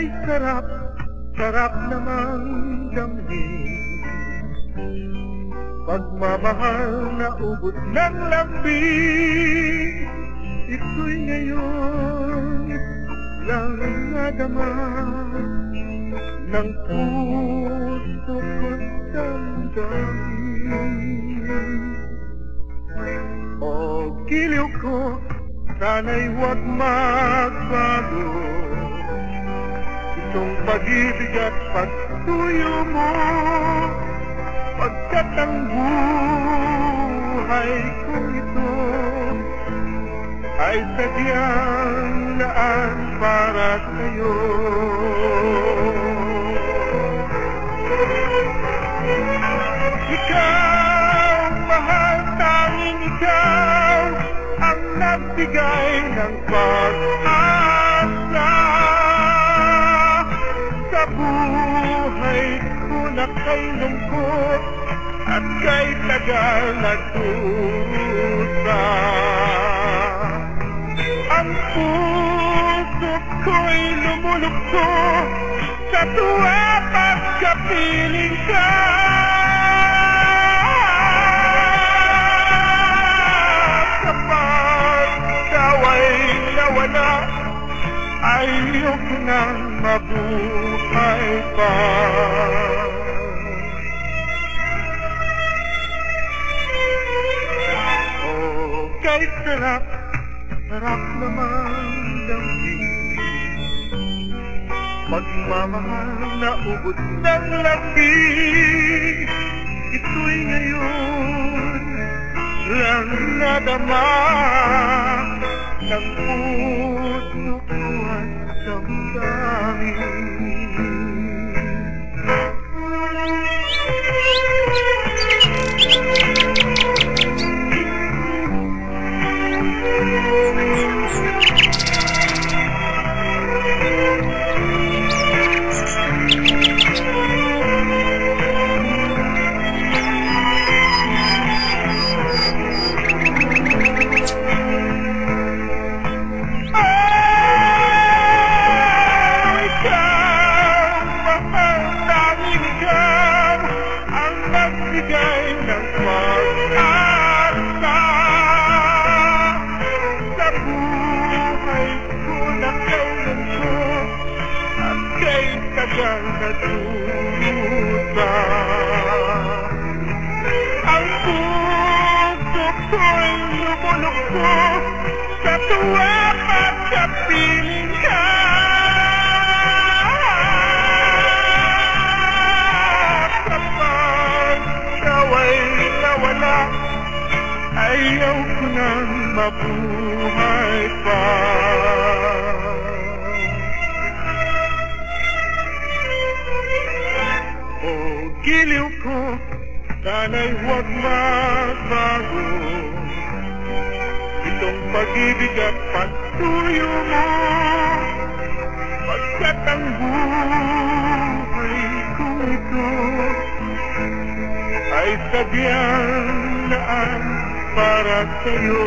Kay sarap, sarap namang damhin Pagmamahal na ubot ng lambing Ito'y ngayon lang nadama Ng puso ko't damdamin. O giliw ko, sana'y huwag magbago Itong pag-ibig at pagtuyo mo? Pagkat ang buhay ko ito Ay sadyang naan para sa'yo. Ikaw, mahal tanging ikaw Ang nagbigay ng pag-asa Sa buhay ko na kay lungkot At kay tagal na dusa Ang puso ko'y lumulukso Sa tuwa pagkapiling ka Ayoko nang mabuhay pa. Oh, kay sarap, sarap naman damhin Pagmamahal na ubod ng lambing Ito'y ngayon lang nadama Ng puso ko at damdamin ayaw ko nang mabuhay pa. Giliw ko, sana'y huwag magbago. Itong pag-ibig at pagtuyo mo Pagkat ang buhay ko ito Ay sadyang naan para sa'yo